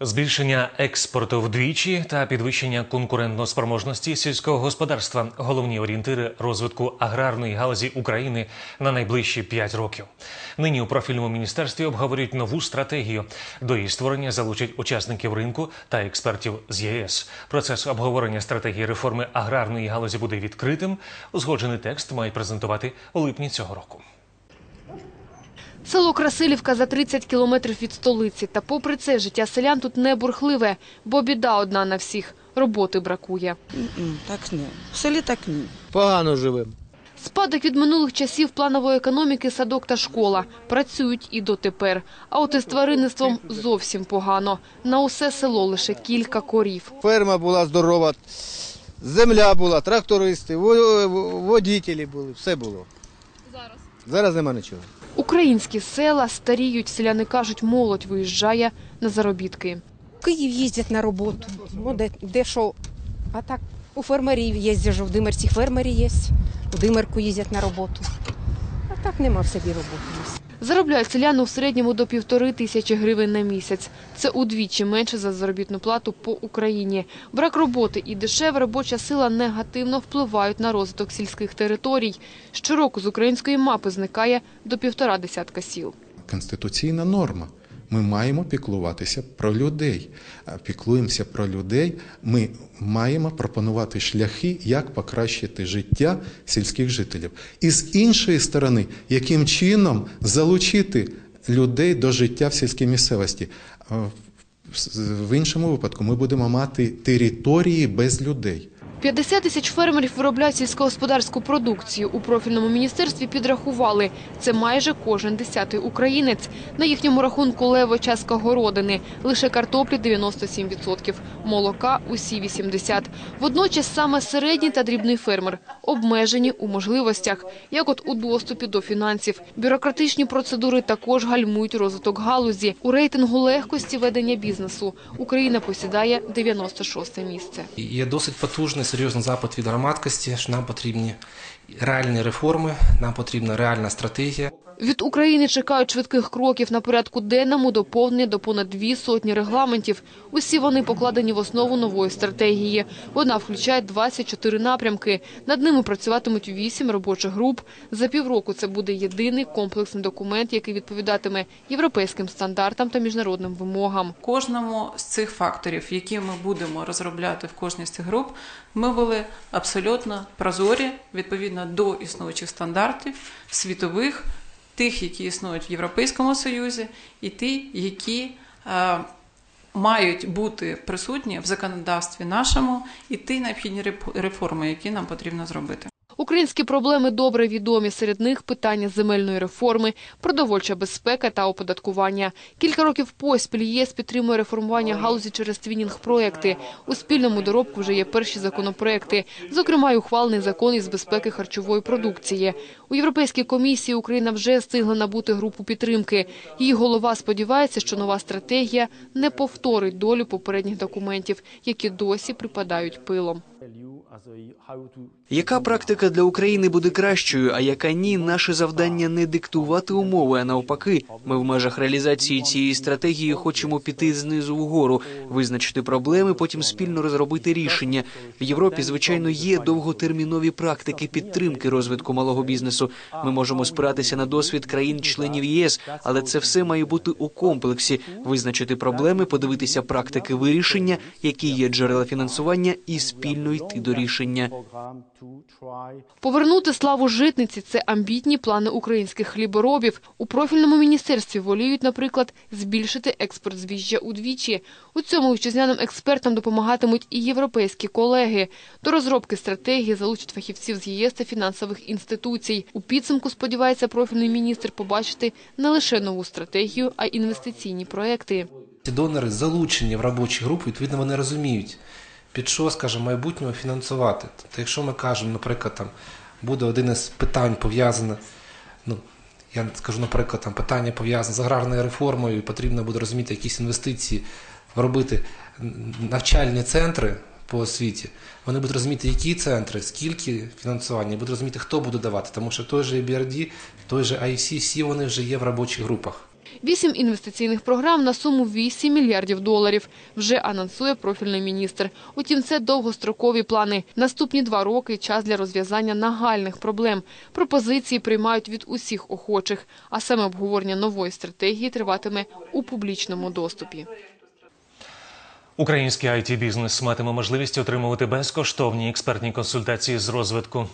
Збільшення експорту вдвічі та підвищення конкурентноспроможності сільського господарства головні орієнтири розвитку аграрної галузі України на найближчі 5 років. Нині у профільному міністерстві обговорюють нову стратегію. До її створення залучать учасників ринку та експертів з ЄС. Процес обговорення стратегії реформи аграрної галузі буде відкритим. Узгоджений текст мають презентувати у липні цього року. Село Красилівка за 30 кілометрів від столиці. Та попри це життя селян тут не бурхливе, бо біда одна на всіх – роботи бракує. Так ні. В селі так ні. Погано живемо. Спадок від минулих часів планової економіки, садок та школа. Працюють і дотепер. А от із тваринництвом зовсім погано. На усе село лише кілька корів. Ферма була здорова, земля була, трактористи, во- во- водітелі були, все було. Зараз? Зараз нема нічого. Українські села старіють, селяни кажуть, молодь виїжджає на заробітки. В Київ їздять на роботу. Ну, де, де що. А так у фермерів їздять, в Димерці фермері є. У Димерку їздять на роботу. А так нема в собі роботи. Заробляють селяни у середньому до півтори тисячі гривень на місяць. Це удвічі менше за заробітну плату по Україні. Брак роботи і дешева робоча сила негативно впливають на розвиток сільських територій. Щороку з української мапи зникає до півтора десятка сіл. конституційна норма. Ми маємо піклуватися про людей. Піклуємося про людей. Ми маємо пропонувати шляхи, як покращити життя сільських жителів. І з іншої сторони, яким чином залучити людей до життя в сільській місцевості. В іншому випадку ми будемо мати території без людей. 50 тисяч фермерів виробляють сільськогосподарську продукцію. У профільному міністерстві підрахували. Це майже кожен десятий українець. На їхньому рахунку лево частка городини. Лише картоплі 97%, молока – усі 80%. Водночас саме середній та дрібний фермер обмежені у можливостях, як от у доступі до фінансів. Бюрократичні процедури також гальмують розвиток галузі. У рейтингу легкості ведення бізнесу Україна посідає 96 місце. Є досить потужний серйозний запит від громадськості, що нам потрібні реальні реформи, нам потрібна реальна стратегія. Від України чекають швидких кроків на порядку денному доповнення до понад дві сотні регламентів. Усі вони покладені в основу нової стратегії. Вона включає 24 напрямки. Над ними працюватимуть вісім робочих груп. За півроку це буде єдиний комплексний документ, який відповідатиме європейським стандартам та міжнародним вимогам. Кожному з цих факторів, які ми будемо розробляти в кожній з цих груп, ми були абсолютно прозорі відповідно до існуючих стандартів світових, тих, які існують в Європейському Союзі, і ті, які е, мають бути присутні в законодавстві нашому, і ті необхідні реформи, які нам потрібно зробити. Українські проблеми добре відомі. Серед них питання земельної реформи, продовольча безпека та оподаткування. Кілька років поспіль ЄС підтримує реформування галузі через твінінг-проекти. У спільному доробку вже є перші законопроекти, зокрема й ухвалений закон із безпеки харчової продукції. У Європейській комісії Україна вже встигла набути групу підтримки. Її голова сподівається, що нова стратегія не повторить долю попередніх документів, які досі припадають пилом. Яка практика для України буде кращою, а яка ні, наше завдання не диктувати умови, а навпаки, ми в межах реалізації цієї стратегії хочемо піти знизу вгору, визначити проблеми, потім спільно розробити рішення. В Європі, звичайно, є довготермінові практики підтримки розвитку малого бізнесу. Ми можемо спиратися на досвід країн-членів ЄС, але це все має бути у комплексі: визначити проблеми, подивитися практики вирішення, які є джерела фінансування, і спільно йти до рішення. Повернути славу житниці – це амбітні плани українських хліборобів. У профільному міністерстві воліють, наприклад, збільшити експорт збіжжя удвічі. У цьому вітчизняним експертам допомагатимуть і європейські колеги. До розробки стратегії залучать фахівців з ЄС та фінансових інституцій. У підсумку, сподівається профільний міністр побачити не лише нову стратегію, а й інвестиційні проекти. Ці донори залучені в робочі групи, відповідно, вони розуміють, під що, скажімо, майбутнього фінансувати. Тобто, якщо ми кажемо, наприклад, там буде один із питань пов'язане, ну, я скажу, наприклад, там питання пов'язане з аграрною реформою, і потрібно буде розуміти якісь інвестиції, робити навчальні центри по освіті. Вони будуть розуміти, які центри, скільки фінансування, будуть розуміти, хто буде давати. Тому що той же EBRD, той же IFC, всі вони вже є в робочих групах. Вісім інвестиційних програм на суму 8 мільярдів доларів вже анонсує профільний міністр. Утім, це довгострокові плани. Наступні два роки – час для розв'язання нагальних проблем. Пропозиції приймають від усіх охочих, а саме обговорення нової стратегії триватиме у публічному доступі. Український it бізнес матиме можливість отримувати безкоштовні експертні консультації з розвитку